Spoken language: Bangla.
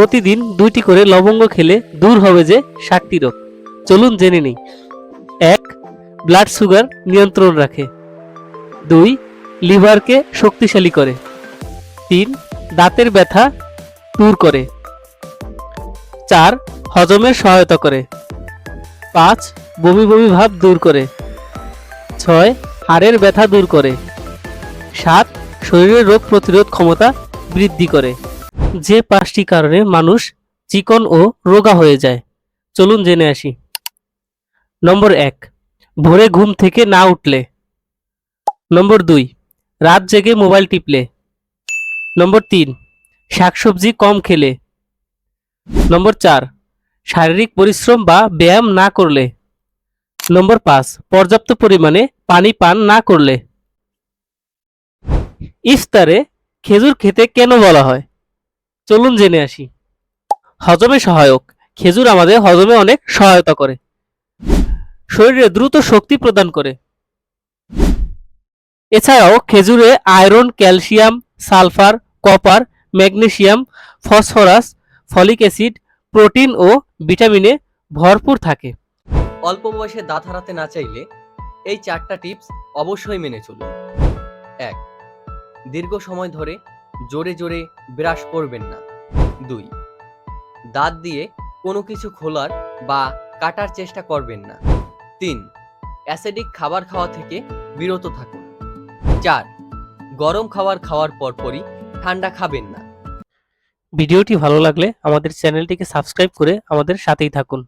প্রতিদিন দুইটি করে লবঙ্গ খেলে দূর হবে যে সাতটি রোগ চলুন জেনে নিই। এক ব্লাড সুগার নিয়ন্ত্রণ রাখে। দুই, লিভারকে শক্তিশালী করে। তিন, দাঁতের ব্যথা দূর করে। চার হজমের সহায়তা করে। পাঁচ, বমি বমি ভাব দূর করে। ছয়, হাড়ের ব্যথা দূর করে। সাত, শরীরের রোগ প্রতিরোধ ক্ষমতা বৃদ্ধি করে। যে পাঁচটি কারণে মানুষ চিকন ও রোগা হয়ে যায়। চলুন জেনে আসি। নম্বর এক, ভোরে ঘুম থেকে না উঠলে। নম্বর দুই, রাত জেগে মোবাইল টিপলে। নম্বর তিন, শাকসবজি কম খেলে। নম্বর চার, শারীরিক পরিশ্রম বা ব্যায়াম না করলে। নম্বর পাঁচ, পর্যাপ্ত পরিমাণে পানি পান না করলে। ইফতারে খেজুর খেতে কেন বলা হয়? চলুন জেনে আসি। হজমে সহায়ক। খেজুর আমাদের হজমে অনেক সহায়তা করে। শরীরে দ্রুত শক্তি প্রদান করে। এছাড়াও খেজুরে iron, calcium, sulphur, copper, magnesium, phosphorus, folic acid, protein ও ভিটামিনে ভরপুর থাকে। অল্প বয়সে দাঁত হারাতে না চাইলে এই চারটা টিপস অবশ্যই মেনে চলুন। এক, দীর্ঘ সময় ধরে জোরে জোরে ব্রাশ করবেন না। দুই। দাঁত দিয়ে কোনো কিছু খোলার বা কাটার চেষ্টা করবেন না। তিন, অ্যাসিডিক খাবার খাওয়া থেকে বিরত থাকুন। চার, গরম খাবার খাওয়ার পরপরই ঠান্ডা খাবেন না। ভিডিওটি ভালো লাগলে আমাদের চ্যানেলটিকে সাবস্ক্রাইব করে আমাদের সাথেই থাকুন।